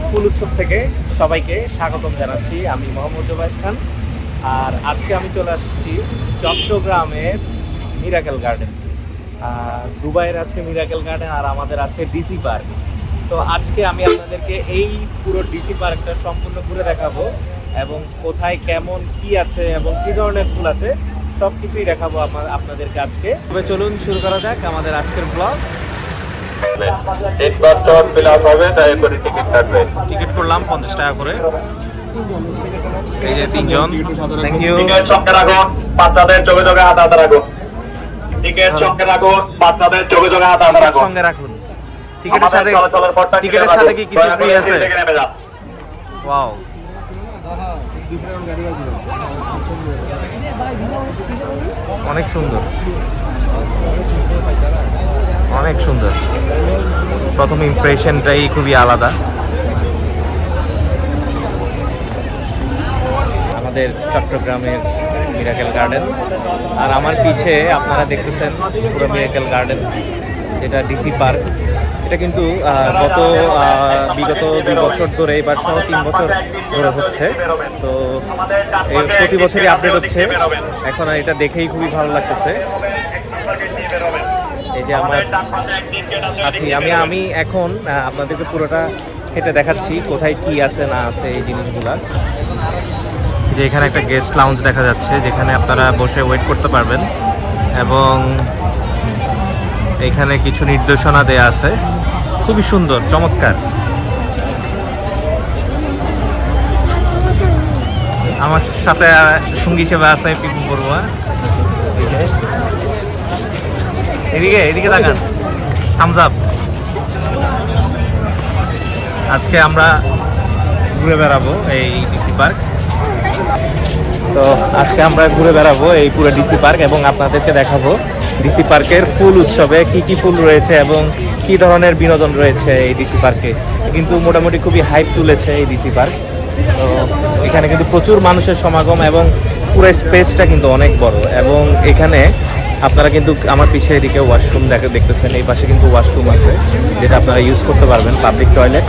থেকে সবাইকে স্বাগতম জানাচ্ছি। আমি মোহাম্মদ জোবাইদ খান। আর আজকে আমি চলে আসছি চট্টগ্রামের মিরাকেল গার্ডেন দুবাইয়ের আছে মিরাকেল গার্ডেন আর আমাদের আছে ডিসি পার্ক তো আজকে আমি আপনাদেরকে এই পুরো ডিসি পার্কটা সম্পূর্ণ ঘুরে দেখাবো এবং কোথায় কেমন কি আছে এবং কি ধরনের ফুল আছে সব কিছুই দেখাবো আপনা- আপনাদেরকে আজকে। তবে চলুন শুরু করা যাক আমাদের আজকের ব্লগ। হবে দয়া করে টিকিট কাটবেন টিকিট করলাম পঞ্চাশ টাকা করে। এই যে তিনজন। থ্যাংক ইউ টিকিট সঙ্গে রাখুন বাচ্চাদের চোখে চোখে হাত হাতে রাখুন টিকিট রাখুন বাচ্চাদের চোখে চোখে হাত হাতে রাখুন সঙ্গে রাখুন। টিকিটের আমাদের সাথে টিকিটের সাথে কি কিছু ফ্রি আছে। ওয়াও অনেক সুন্দর। অনেক সুন্দর। প্রথম ইমপ্রেশনটাই খুবই আলাদা। আমাদের চট্টগ্রামের মিরাকেল গার্ডেন আর আমার পিছে আপনারা দেখতেছেন পুরো মিরাকেল গার্ডেন যেটা ডিসি পার্ক এটা কিন্তু গত বিগত দুই বছর ধরে, এবার সহ তিন বছর ধরে হচ্ছে। তো প্রতি বছরই আপডেট হচ্ছে। এখন এটা দেখেই খুবই ভালো লাগতেছে। এই যে আমার সাথী, আমি আমি এখন আপনাদেরকে পুরোটা হেঁটে দেখাচ্ছি, কোথায় কি আছে, না আছে এই জিনিসগুলা। যে এখানে একটা গেস্ট লাউঞ্জ দেখা যাচ্ছে, যেখানে আপনারা বসে ওয়েট করতে পারবেন। এবং এখানে কিছু নির্দেশনা দেয়া আছে। খুবই সুন্দর, চমৎকার। আমার সাথে সঙ্গী হিসেবে আছে পিপু বড়ুয়া। এদিকে এদিকে তাকান। থামস আজকে আমরা ঘুরে বেড়াবো এই ডিসি পার্ক তো আজকে আমরা ঘুরে বেড়াবো এই পুরো ডিসি পার্ক এবং আপনাদেরকে দেখাবো ডিসি পার্কের ফুল উৎসবে কি কি ফুল রয়েছে এবং কি ধরনের বিনোদন রয়েছে এই ডিসি পার্কে কিন্তু মোটামুটি খুবই হাইপ তুলেছে এই ডিসি পার্ক তো এখানে কিন্তু প্রচুর মানুষের সমাগম এবং পুরো স্পেসটা কিন্তু অনেক বড় এবং এখানে আপনারা কিন্তু আমার পিছিয়ে এদিকে ওয়াশরুম দেখে দেখতেছেন, এই পাশে কিন্তু ওয়াশরুম আছে, যেটা আপনারা ইউজ করতে পারবেন পাবলিক টয়লেট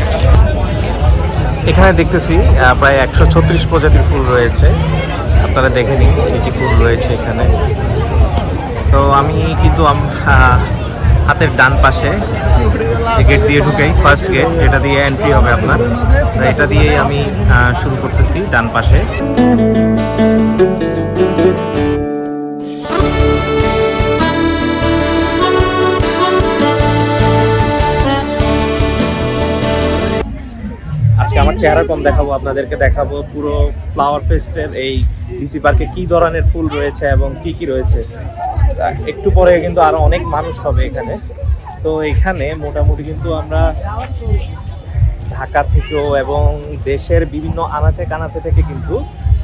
এখানে দেখতেছি প্রায় একশো ছত্রিশ প্রজাতির ফুল রয়েছে। আপনারা দেখে নিন, কী ফুল রয়েছে এখানে। তো আমি কিন্তু হাতের ডান পাশে গেট দিয়ে ঢুকেই ফার্স্ট গেট এটা দিয়ে এন্ট্রি হবে আপনার। এটা দিয়েই আমি শুরু করতেছি, ডান পাশে। চেহারা কম দেখাবো, আপনাদেরকে দেখাবো পুরো ফ্লাওয়ার ফেস্টের এই ডিসি পার্কে কি ধরনের ফুল রয়েছে এবং কি কি রয়েছে। একটু পরে কিন্তু আরও অনেক মানুষ হবে এখানে। তো এখানে মোটামুটি কিন্তু আমরা ঢাকা থেকেও এবং দেশের বিভিন্ন আনাচে কানাচে থেকে কিন্তু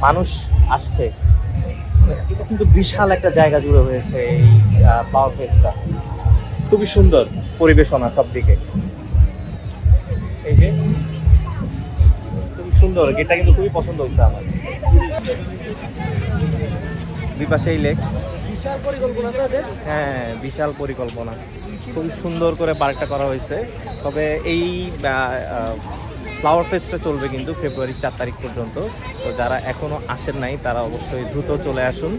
মানুষ আসছে। এটা কিন্তু বিশাল একটা জায়গা জুড়ে হয়েছে এই পাওয়ার ফেস্টটা খুবই সুন্দর পরিবেশনা সব দিকে এই যে সুন্দর গেটটা কিন্তু খুবই পছন্দ হচ্ছে আমার। দুই পাশে এই লেক। হ্যাঁ বিশাল পরিকল্পনা। খুব সুন্দর করে পার্কটা করা হয়েছে। তবে এই ফ্লাওয়ার ফেস্টটা চলবে কিন্তু ফেব্রুয়ারির চার তারিখ পর্যন্ত। তো যারা এখনও আসেন নাই তারা অবশ্যই দ্রুত চলে আসুন।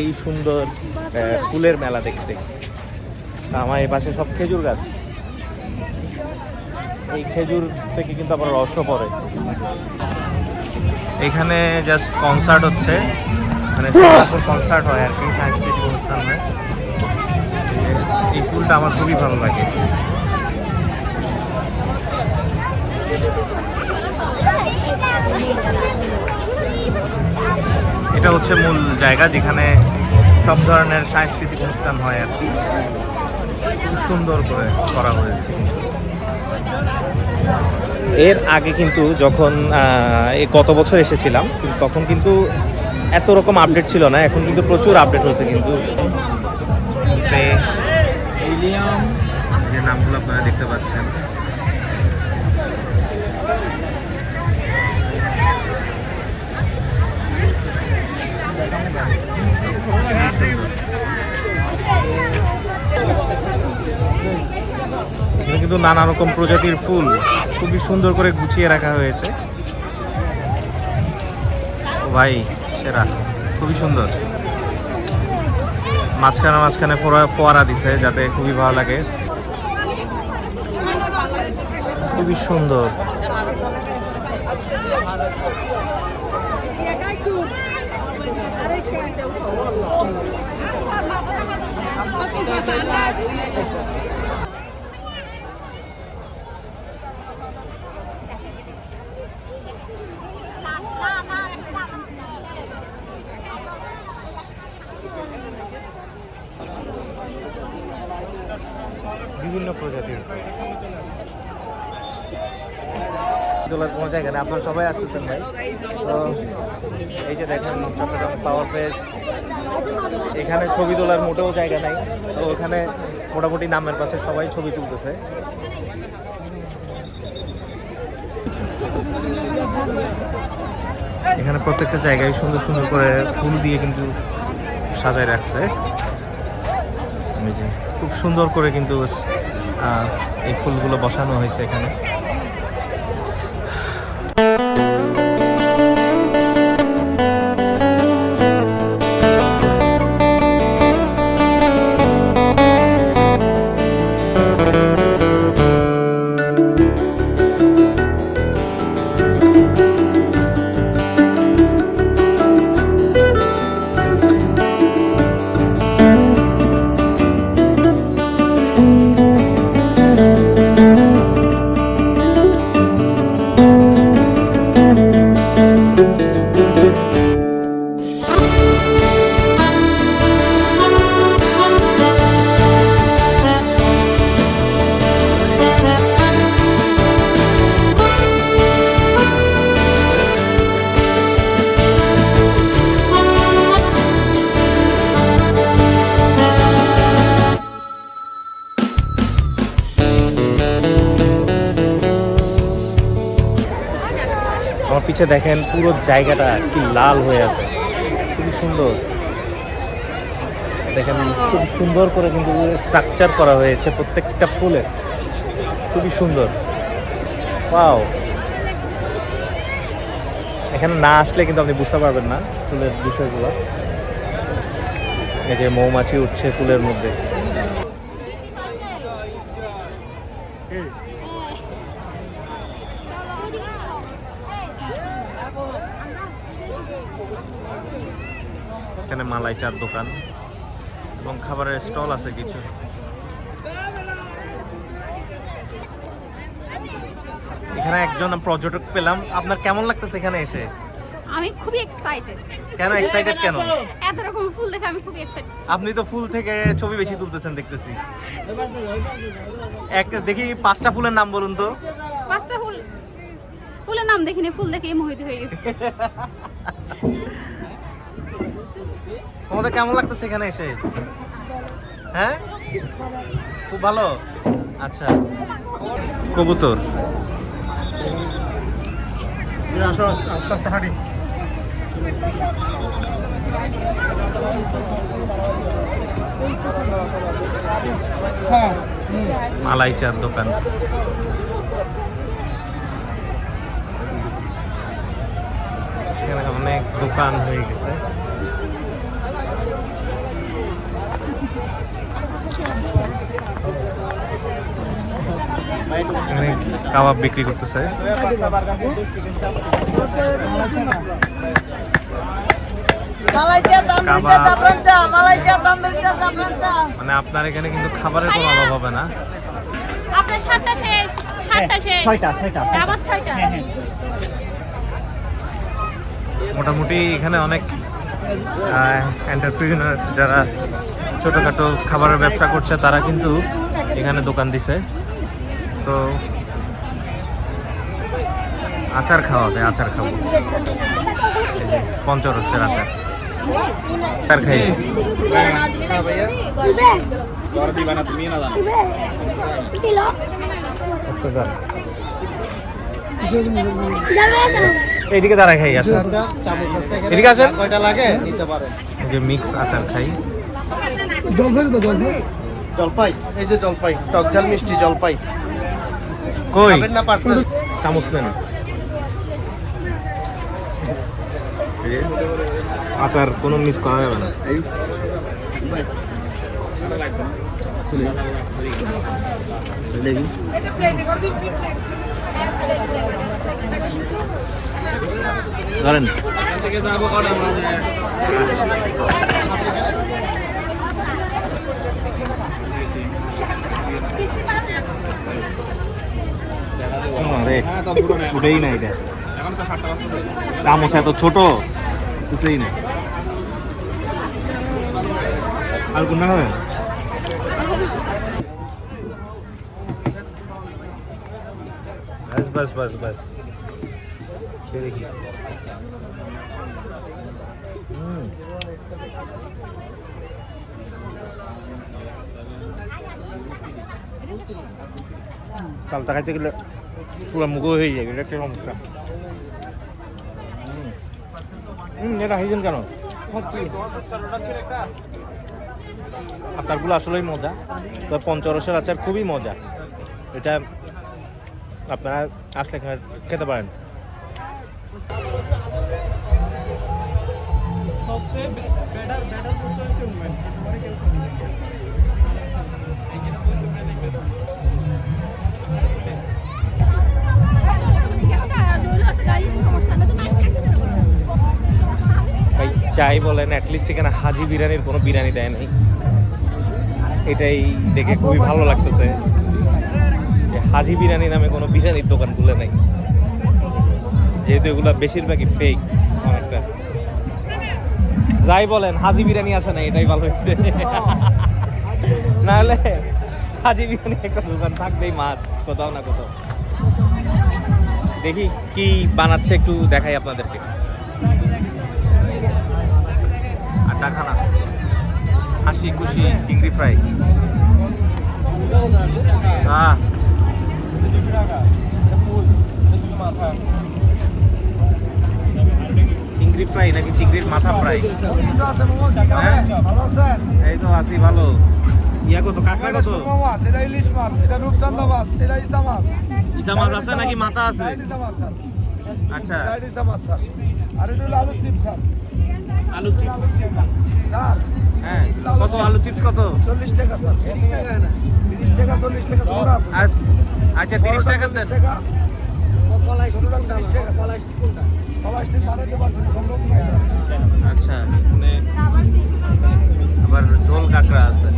এই সুন্দর ফুলের মেলা দেখতে। আমার এই পাশে সব খেজুর গাছ। এই খেজুর থেকে কিন্তু আবার রসও পড়ে। এখানে জাস্ট কনসার্ট হচ্ছে। মানে সিঙ্গাপুর কনসার্ট হয় আর কি, সাংস্কৃতিক অনুষ্ঠান হয়। এই ফুলটা আমার খুবই ভালো লাগে। এটা হচ্ছে মূল জায়গা যেখানে সব ধরনের সাংস্কৃতিক অনুষ্ঠান হয় আর কি। খুব সুন্দর করে করা হয়েছে। এর আগে কিন্তু যখন গত বছর এসেছিলাম, তখন কিন্তু এত রকম আপডেট ছিল না, এখন কিন্তু প্রচুর আপডেট হয়েছে কিন্তু। নামগুলো আপনারা দেখতে পাচ্ছেন। এখানে কিন্তু নানা রকম প্রজাতির ফুল খুবই সুন্দর করে গুছিয়ে রাখা হয়েছে। ভাই, সেরা, খুবই সুন্দর। মাঝখানে মাঝখানে ফোয়া- ফোয়ারা দিছে, যাতে খুবই ভালো লাগে। খুবই সুন্দর। বিভিন্ন প্রজাতির। তোলার কোনো জায়গা নেই আপনারা সবাই আসতেছেন ভাই। তো এই যে দেখেন চট্টগ্রাম পাওয়ার ফেস এখানে ছবি তোলার মোটেও জায়গা নাই। তো এখানে মোটামুটি নামের পাশে সবাই ছবি তুলতেছে। এখানে প্রত্যেকটা জায়গায় সুন্দর সুন্দর করে ফুল দিয়ে কিন্তু সাজায় রাখছে। খুব সুন্দর করে কিন্তু এই ফুলগুলো বসানো হয়েছে এখানে। পিছে দেখেন পুরো জায়গাটা কি লাল হয়ে আছে। খুবই সুন্দর। দেখেন খুব সুন্দর করে কিন্তু স্ট্রাকচার করা হয়েছে প্রত্যেকটা ফুলের। খুবই সুন্দর। পাও এখানে না আসলে কিন্তু আপনি বুঝতে পারবেন না ফুলের বিষয়গুলো। এই যে মৌমাছি উঠছে ফুলের মধ্যে। মালাই চার দোকান এবং খাবারের স্টল আছে কিছু। এখানে একজন পর্যটক পেলাম। আপনার কেমন লাগতেছে এখানে এসে? আমি খুবই এক্সাইটেড কেন এক্সাইটেড কেন? এত রকম ফুল দেখে আমি খুবই এক্সাইটেড আপনি তো ফুল থেকে ছবি বেশি তুলতেছেন দেখতেছি। এক দেখি পাঁচটা ফুলের নাম বলুন তো। পাঁচটা ফুল ফুলের নাম দেখিনি ফুল দেখে মোহিত হয়ে গেছে। তোমাদের কেমন লাগতেছে এখানে এসে? হ্যাঁ? খুব ভালো? আচ্ছা। কবুতর। আস্তে আস্তে হাঁটি। হ্যাঁ। মালাই চার দোকান। অনেক দোকান হয়ে গেছে এখানে কাবাব বিক্রি করতেছে মালাইচা তান্দুরি চা কাবাব। জাফরান চা মালাইচা তান্দুরি চা জাফরান চা মানে আপনার এখানে কিন্তু খাবারের কোনো অভাব হবে না। মোটামুটি এখানে অনেক এন্টারপ্রিনার যারা ছোটখাটো খাবারের ব্যবসা করছে তারা কিন্তু এখানে দোকান দিছে। তো আচার খাওয়া যায় আচার খাব। পঞ্চরসের আচার। আচার খাই। এইদিকে দাঁড়ায় খাই আসেন। এদিকে আসেন। কয়টা লাগে নিতে পারেন যে মিক্স আচার খাই। জলপাই তো জলপাই। জলপাই এই যে জলপাই টক ঝাল মিষ্টি জলপাই। কই? না পার্সেল? চামচ নেন আচার কোনো মিস করা যাবে না। ধরেন। আরে, উঠেই না এটা। চামচ এত ছোট, কিছুই না আর কোনটা হবে? বাস বাস বাস বাস। খেয়ে দেখি। হুম। চালটা গেলে পুরো মুখ হয়ে যায় এটা একটা সমস্যা হুম। এটা খাইছেন কেন? আচারগুলো আসলেই মজা। তো পঞ্চরসের আচার খুবই মজা। এটা আপনারা আসলে খেতে পারেন ভাই চাই বলেন অ্যাটলিস্ট এখানে হাজি বিরিয়ানির কোনো বিরিয়ানি দেয় নাই। এটাই দেখে খুবই ভালো লাগতেছে হাজি বিরিয়ানি নামে কোনো বিরিয়ানির দোকান খুলে নাই। যেহেতু এগুলো বেশিরভাগই ফেক অনেকটা। যাই বলেন, হাজি বিরিয়ানি আসে না এটাই ভালো হয়েছে। নাহলে হাজি বিরিয়ানি একটা দোকান থাকবেই মাছ কোথাও না কোথাও। দেখি কি বানাচ্ছে একটু দেখাই আপনাদেরকে। আড্ডা খানা হাসি খুশি চিংড়ি ফ্রাই। হ্যাঁ চিংড়ি ফ্রাই নাকি চিংড়ির মাথা ফ্রাই? হ্যাঁ? এই তো আছি ভালো। ইয়া কত কাঁকড়া কত? এটা ইলিশ মাছ এটা রূপচান্দা মাছ এটা ইসা মাছ। ইসা মাছ আছে নাকি? মাথা আছে? ইসা মাছ স্যার। আচ্ছা। এটা ইসা মাছ স্যার। আর এটা হলো আলু চিপস স্যার। আলু চিপস। স্যার। হ্যাঁ। কত? আলু চিপস কত? চল্লিশ টাকা স্যার। তিরিশ টাকা চল্লিশ টাকা তোমার আছে আচ্ছা তিরিশ টাকা দেন। টাকা। ছোটটা তিরিশ টাকা স্যার পলাশটি বানাতে পারছেন সম্ভব নয় স্যার। আচ্ছা এখানে আবার ঝোল কাঁকড়া আছে।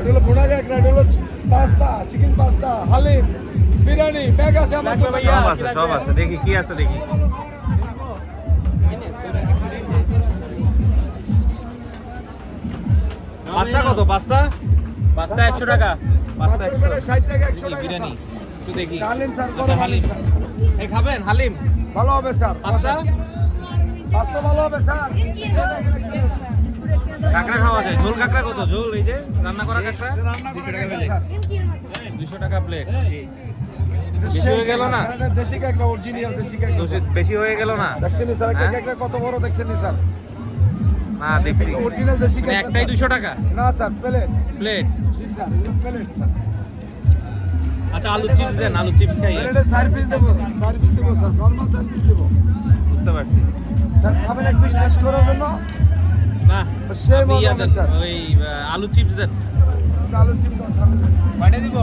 এটা হলো ভুনা কাঁকড়া এটা হলো pasta chicken pasta haleem biryani bag আছে আমার সব আছে সব আছে। দেখি কি আছে দেখি। পাস্তা কত? পাস্তা? পাস্তা একশো টাকা। পাস্তা একশো ষাট টাকা একশো টাকা বিরিয়ানি। একটু দেখি। হালিম স্যার আচ্ছা হালিম। এই খাবেন? হালিম? ভালো হবে স্যার। পাস্তা? পাস্তা ভালো হবে স্যার। কাঁকড়া খাওয়া যায়। ঝোল কাঁকড়া কত? ঝোল এই যে রান্না করা কাঁকড়া? দুশো টাকা প্লেট বেশি হয়ে গেল না? দেশি কাঁকড়া অরিজিনাল দেশি কাঁকড়া বেশি হয়ে গেল না? দেখছেন স্যার হ্যাঁ? কাঁকড়া কত বড় দেখছেন স্যার? না দেখছি। অরিজিনাল দেশি মানে কাঁকড়া একটাই স্যার। দুশো টাকা? না স্যার প্লেট প্লেট জি স্যার প্লেট স্যার। আচ্ছা আলু চিপস দেন আলু চিপস খাই। প্লেটে সার্ভিস দেবো সার্ভিস দেবো স্যার নর্মাল সার্ভিস দেবো। বুঝতে পারছি। স্যার খাবেন এক পিস টেস্ট করার জন্য। না? আপনি ইয়া দেন ওই আলু চিপস দেন। আলু চিপ কয়টা দিব?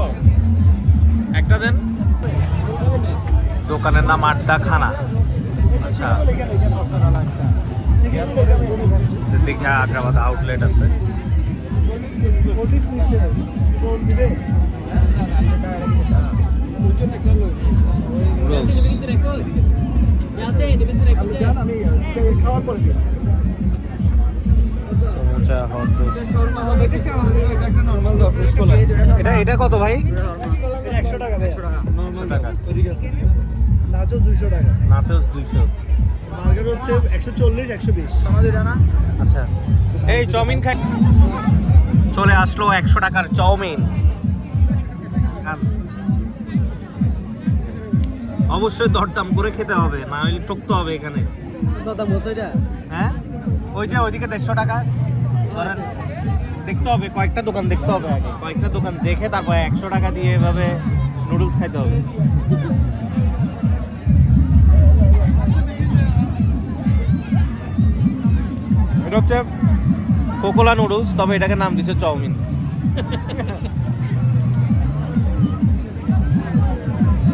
একটা দেন। দোকানের নাম আড্ডা খানা। আচ্ছা। দেখি আগ্রাবাদ আউটলেট আছে। খাওয়ার পরে কলা এটা এটা কত ভাই? একশো টাকা। নর্মাল টাকা। ওইদিকে নাচো দুশো টাকা। নাচোস দুইশো। মার্কেট হচ্ছে একশো চল্লিশ একশো বিশ। আচ্ছা। এই চাউমিন খাই। চলে আসলো একশো টাকার চাউমিন। অবশ্যই দরদাম করে খেতে হবে না হলে ঠকতে হবে এখানে। হ্যাঁ? ওই যে ওইদিকে দেড়শো টাকা। ধরেন দেখতে হবে, কয়েকটা দোকান দেখতে হবে আগে। কয়েকটা দোকান দেখে তারপর একশো টাকা দিয়ে এভাবে নুডলস খাইতে হবে। এটা হচ্ছে কোকোলা নুডলস তবে এটাকে নাম দিছে চাউমিন।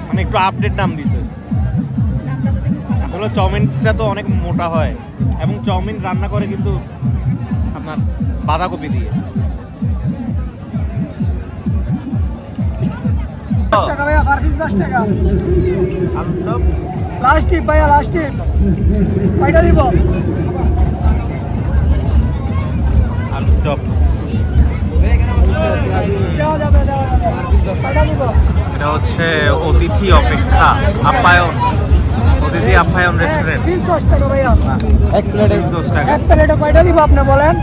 মানে একটু আপডেট নাম দিছে। আসলে চাউমিনটা তো অনেক মোটা হয়, এবং চাউমিন রান্না করে কিন্তু আপনার বাঁধাকপি দিয়ে। টাকা ভাইয়া পার পিস দশ টাকা। আলুর চপ লাস্ট টিপ ভাইয়া লাস্ট টিপ কয়টা দিব? আলুর চপ। দেওয়া যাবে দেওয়া যাবে। কয়টা দিব? এটা হচ্ছে অতিথি অপেক্ষা আপ্যায়ন। অতিথি আপ্যায়ন রেস্টুরেন্ট পিস দশ টাকা ভাইয়া। এক প্লেট দশ টাকা। এক প্লেটে কয়টা দিব আপনি বলেন?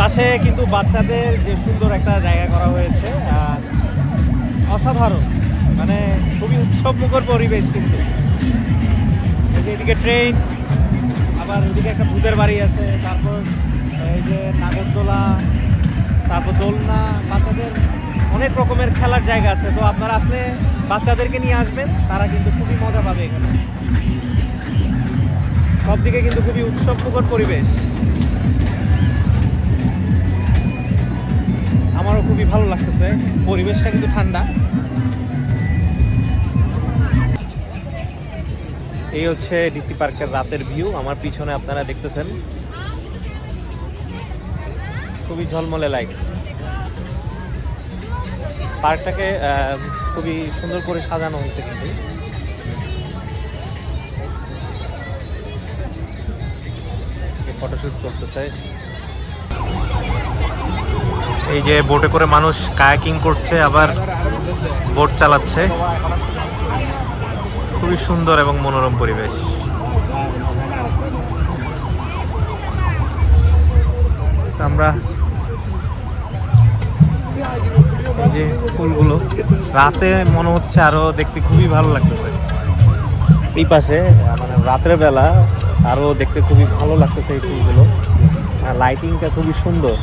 পাশে কিন্তু বাচ্চাদের যে সুন্দর একটা জায়গা করা হয়েছে, আর অসাধারণ মানে খুবই উৎসব মুখর পরিবেশ কিন্তু। এদিকে ট্রেন আবার ওদিকে একটা ভূতের বাড়ি আছে, তারপর এই যে নাগরদোলা, তারপর দোলনা, বাচ্চাদের অনেক রকমের খেলার জায়গা আছে। তো আপনারা আসলে বাচ্চাদেরকে নিয়ে আসবেন, তারা কিন্তু খুবই মজা পাবে এখানে। সব দিকে কিন্তু খুবই উৎসব মুখর পরিবেশ। আমারও খুবই ভালো লাগতেছে। পরিবেশটা কিন্তু ঠান্ডা। এই হচ্ছে ডিসি পার্কের রাতের ভিউ আমার পিছনে আপনারা দেখতেছেন। খুবই ঝলমলে লাইট পার্কটাকে খুবই সুন্দর করে সাজানো হয়েছে কিন্তু। ফটোশুট চলতেছে। এই যে বোটে করে মানুষ কায়াকিং করছে, আবার বোট চালাচ্ছে। খুবই সুন্দর এবং মনোরম পরিবেশ। আমরা যে ফুলগুলো, রাতে মনে হচ্ছে আরও দেখতে খুবই ভালো লাগতেছে। এই পাশে মানে রাতের বেলা আরও দেখতে খুবই ভালো লাগতেছে এই ফুলগুলো। আর লাইটিংটা খুবই সুন্দর।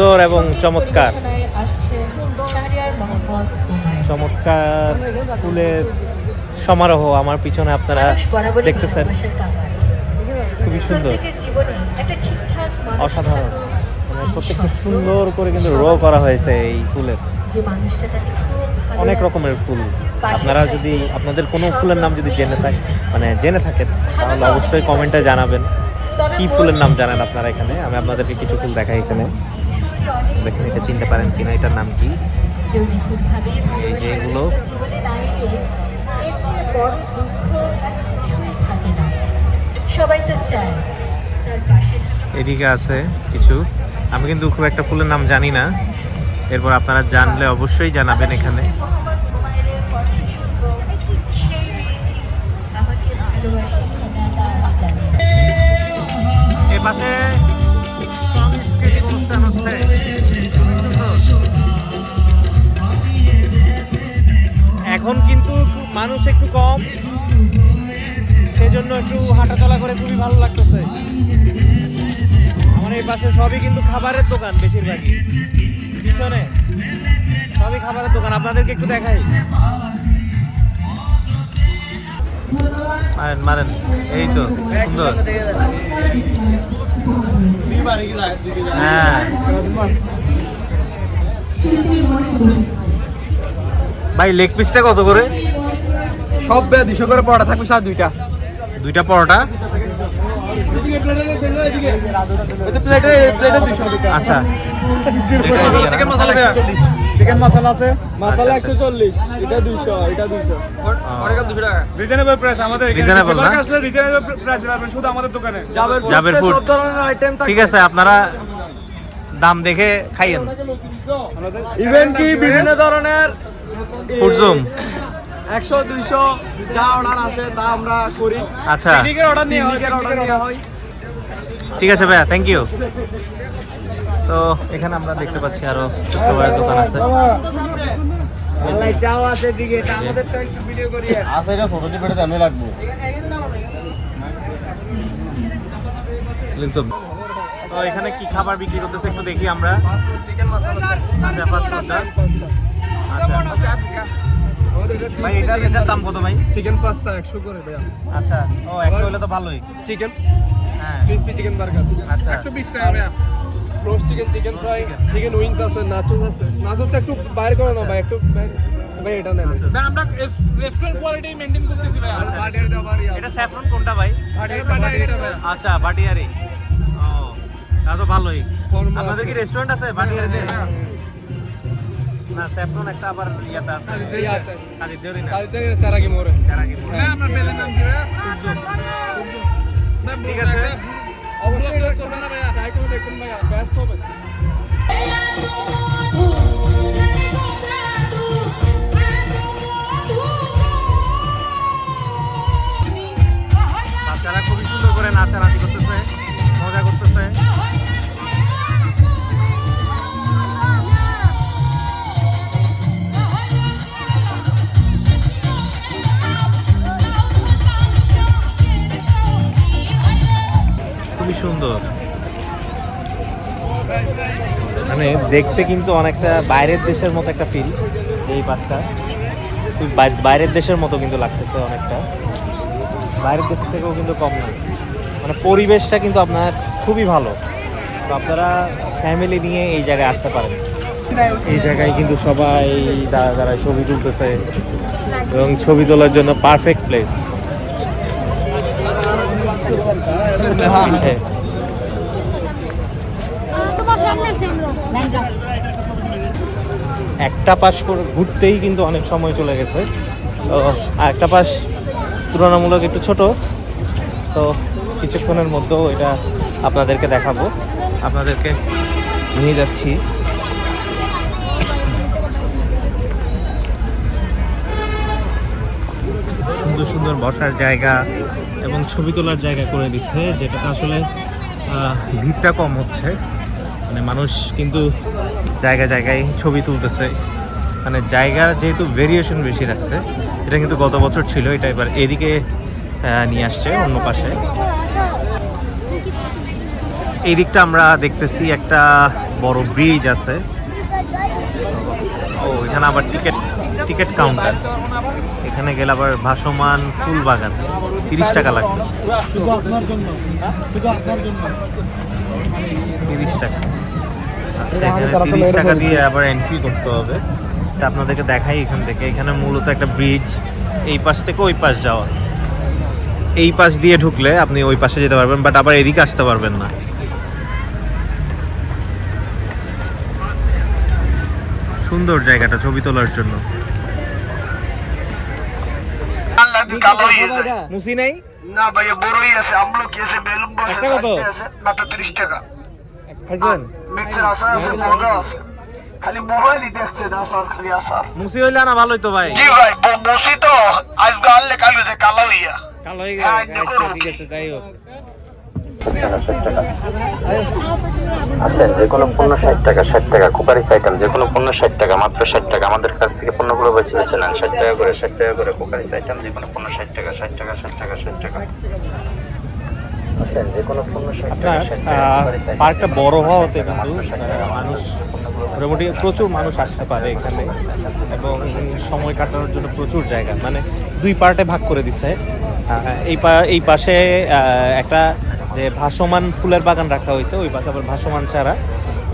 সুন্দর এবং চমৎকার। চমৎকার ফুলের সমারোহ আমার পিছনে আপনারা দেখতেছেন। খুবই সুন্দর। অসাধারণ। মানে প্রত্যেকটা সুন্দর করে কিন্তু রো করা হয়েছে এই ফুলের। অনেক রকমের ফুল। আপনারা যদি আপনাদের কোনো ফুলের নাম যদি জেনে থাকে মানে জেনে থাকেন তাহলে অবশ্যই কমেন্টে জানাবেন। কি ফুলের নাম জানেন আপনারা এখানে? আমি আপনাদেরকে কিছু ফুল দেখাই এখানে। দেখেন এটা চিনতে পারেন কিনা এটার নাম কি? এই যে এগুলো। পাশে এদিকে আছে কিছু। আমি কিন্তু খুব একটা ফুলের নাম জানি না। এরপর আপনারা জানলে অবশ্যই জানাবেন এখানে। মোহাম্মদ হুমায়ুনের এখন কিন্তু মানুষ একটু কম। সেজন্য একটু হাঁটাচলা করে খুবই ভালো লাগতেছে। আমার এই পাশে সবই কিন্তু খাবারের দোকান বেশিরভাগই। পিছনে সবই খাবারের দোকান, আপনাদেরকে একটু দেখাই। মারেন মারেন। এই তো, সুন্দর। হ্যাঁ। ভাই লেগ পিসটা কত করে? সব বে দুশো করে পড়া থাকবে স্যার দুইটা। দুইটা পরোটা? আচ্ছা। চিকেন মশলা আছে। মশলা একশো চল্লিশ। এটা দুইশো এটা দুইশো। অনেক দুশো টাকা। রিজনেবল প্রাইস আমাদের Reasonable না? আসলে রিজনেবল প্রাইস পাবেন শুধু আমাদের দোকানে। জাবের জাবের ফুড সব ধরনের আইটেম ঠিক আছে আপনারা দাম দেখে খাইয়েন। ইভেন কি? বিভিন্ন ধরনের। ফুড জুম একশো দুইশো যা অর্ডার আসে তা আমরা করি। আচ্ছা। অর্ডার নিয়ে হয় অর্ডার নেওয়া হয়। ঠিক আছে ভাইয়া থ্যাংক ইউ তো এখানে আমরা দেখতে পাচ্ছি আরও ছোট্ট বড় দোকান আছে। চাও আছে দিকে আমাদের ভিডিও করি আছে এটা ছোট টিপেটে জানি লাগবে। কিন্তু তো এখানে কি খাবার বিক্রি করতেছে একটু দেখি আমরা। আচ্ছা আচ্ছা ভাই এটার এটার দাম কত ভাই? চিকেন পাস্তা একশো করে ভাইয়া। আচ্ছা ও একশো হলে তো ভালোই। চিকেন হ্যাঁ। ক্রিসপি চিকেন বার্গার আচ্ছা। একশো বিশ টাকা ভাইয়া। Roast chicken chicken fry chicken wings আছে নাচোস আছে। নাচোসটা একটু বাইরে করে না ভাই একটু বাইরে- ভাই এটা নেন। আমরা রেস্টুরেন্ট কোয়ালিটি মেনটেন করতেছি ভাইয়া। এটা স্যাফরন কোনটা ভাই? এটা আচ্ছা বাটিয়ারি। ও তা তো ভালোই। আপনাদের কি রেস্টুরেন্ট আছে বাটিয়ারিতে? না স্যাফরন একটা আবার ইয়াতে আছে। কাজী দেউরি না। চারা কি মোরে যারা কি বলে। হ্যাঁ, আপনার বেলের নাম কি ভাইয়া? ঠিক আছে। অবশ্যই এটা করবেন না ভাইয়া ট্রাই করে দেখুন ভাইয়া বেস্ট হবে। বাচ্চারা খুবই সুন্দর করে নাচানাচি করতেছে মজা করতেছে। সুন্দর। মানে দেখতে কিন্তু অনেকটা বাইরের দেশের মতো একটা ফিল এই বাই- বাইরের দেশের মতো কিন্তু লাগতেছে অনেকটা। বাইরের দেশ থেকেও কিন্তু কম না। মানে পরিবেশটা কিন্তু আপনার খুবই ভালো। তো আপনারা ফ্যামিলি নিয়ে এই জায়গায় আসতে পারেন। এই জায়গায় কিন্তু সবাই দাঁড়া দাঁড়ায় ছবি তুলতেছে এবং ছবি তোলার জন্য পারফেক্ট প্লেস একটা পাশ করে ঘুরতেই কিন্তু অনেক সময় চলে গেছে। তো একটা পাশ তুলনামূলক একটু ছোট। তো, কিছুক্ষণের মধ্যেও এটা আপনাদেরকে দেখাবো। আপনাদেরকে নিয়ে যাচ্ছি। সুন্দর সুন্দর বসার জায়গা। এবং ছবি তোলার জায়গা করে দিচ্ছে, যেটাতে আসলে ভিড়টা কম হচ্ছে। মানে মানুষ কিন্তু জায়গায় জায়গায় ছবি তুলতেছে। মানে জায়গা যেহেতু ভেরিয়েশন বেশি রাখছে, এটা কিন্তু গত বছর ছিল, এটা এবার এদিকে নিয়ে আসছে অন্য পাশে। এই দিকটা আমরা দেখতেছি একটা বড় ব্রিজ আছে। এখানে আবার টিকিট টিকিট কাউন্টার এখানে গেলে আবার ভাসমান ফুল বাগান তিরিশ টাকা লাগবে। তিরিশ টাকা। আচ্ছা এখানে তিরিশ টাকা দিয়ে আবার এন্ট্রি করতে হবে। তা আপনাদেরকে দেখাই এখান থেকে। এখানে মূলত একটা ব্রিজ এই পাশ থেকে ওই পাশ যাওয়া। এই পাশ দিয়ে ঢুকলে আপনি ওই পাশে যেতে পারবেন বাট আবার এদিকে আসতে পারবেন না। সুন্দর জায়গাটা ছবি তোলার জন্য। হয়ে মুসি নাই? না ভাইয়া বড়ই আছে আমলকি আছে বেলুন বসে একটা কত? আছে মাত্র তিরিশ টাকা। খাইছেন? মিক্সার আছে আছে মজা আছে। খালি মোবাইলই দেখছে না স্যার খালি আসার মুসি হইলে না ভালোই তো ভাই। জি ভাই তো কালো যে কালো হইয়া। কালো হয়ে হ্যাঁ, গেছে আচ্ছা ঠিক আছে যাই হোক। আছেন যে কোনো পণ্য ষাট টাকা ষাট টাকা কুপারিস আইটেম যে কোনো পণ্য ষাট টাকা মাত্র ষাট টাকা। আমাদের কাছ থেকে পণ্যগুলো বেছে বেছে নেন। ষাট টাকা করে ষাট টাকা করে কুপারিস আইটেম যে কোনো পণ্য ষাট টাকা ষাট টাকা ষাট টাকা ষাট টাকা। যে পার্কটা বড় হওয়াতে কিন্তু ষাট মানুষ মোটামুটি প্রচুর মানুষ আসতে পারে এখানে এবং সময় কাটানোর জন্য প্রচুর জায়গা। মানে দুই পার্টে ভাগ করে দিছে। এই এই পাশে একটা যে ভাসমান ফুলের বাগান রাখা হয়েছে, ওই পাশে আবার ভাসমান চারা।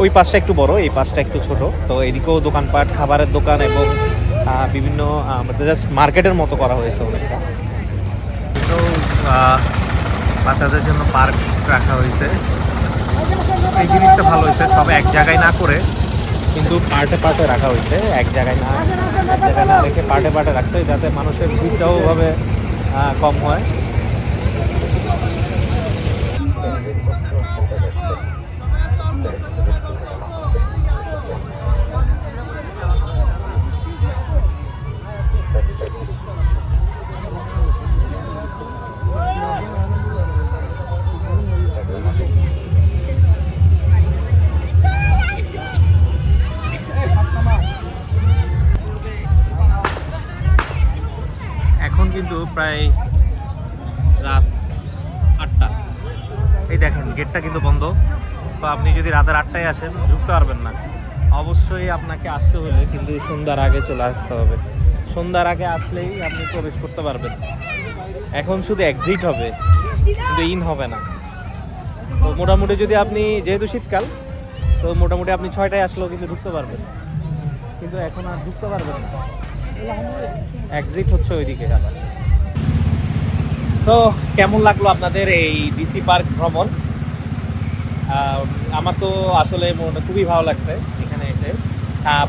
ওই পাশটা একটু বড়, এই পাশটা একটু ছোট। তো এদিকেও দোকানপাট, খাবারের দোকান এবং বিভিন্ন জাস্ট মার্কেটের মতো করা হয়েছে অনেকটা। তো বাচ্চাদের জন্য পার্ক রাখা হয়েছে। এই জিনিসটা ভালো হয়েছে, সব এক জায়গায় না করে কিন্তু পার্টে পার্টে রাখা হয়েছে, এক জায়গায় না, এক জায়গায় না রেখে পার্টে পার্টে রাখতে হয় যাতে মানুষের ভিড়টাও ওভাবে কম হয়। রাতের আটটায় আসেন, ঢুকতে পারবেন না। অবশ্যই আপনাকে আসতে হলে কিন্তু সন্ধ্যার আগে চলে আসতে হবে। সন্ধ্যার আগে আসলেই আপনি প্রবেশ করতে পারবেন। এখন শুধু এক্সিট হবে কিন্তু ইন হবে না। তো মোটামুটি যদি আপনি, যেহেতু শীতকাল, তো মোটামুটি আপনি ছয়টায় আসলেও কিন্তু ঢুকতে পারবেন। কিন্তু এখন আর ঢুকতে পারবেন না। এক্সিট হচ্ছে ওইদিকে। আবার তো কেমন লাগল আপনাদের এই ডিসি পার্ক ভ্রমণ? আমার তো আসলে মনে খুবই ভালো লাগছে এখানে এসে।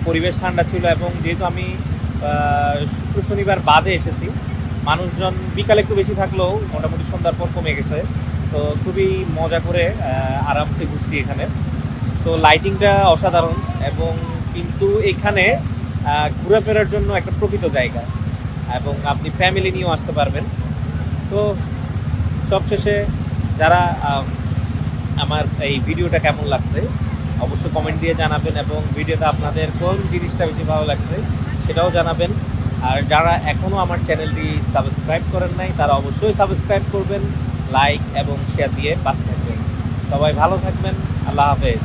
পরিবেশ ঠান্ডা ছিল এবং যেহেতু আমি শুক্র শনিবার বাদে এসেছি, মানুষজন বিকালে একটু বেশি থাকলেও মোটামুটি সন্ধ্যার পর কমে গেছে। তো খুবই মজা করে আরামসে ঘুরছি এখানে। তো লাইটিংটা অসাধারণ এবং কিন্তু এখানে ঘোরাফেরার জন্য একটা প্রকৃত জায়গা এবং আপনি ফ্যামিলি নিয়েও আসতে পারবেন। তো সবশেষে যারা আমার এই ভিডিওটা কেমন লাগছে? অবশ্যই কমেন্ট দিয়ে জানাবেন এবং ভিডিওতে আপনাদের কোন জিনিসটা বেশি ভালো লাগছে সেটাও জানাবেন। আর যারা এখনও আমার চ্যানেলটি সাবস্ক্রাইব করেন নাই, তারা অবশ্যই সাবস্ক্রাইব করবেন, লাইক এবং শেয়ার দিয়ে পাশে থাকবেন। সবাই ভালো থাকবেন, আল্লাহ হাফেজ।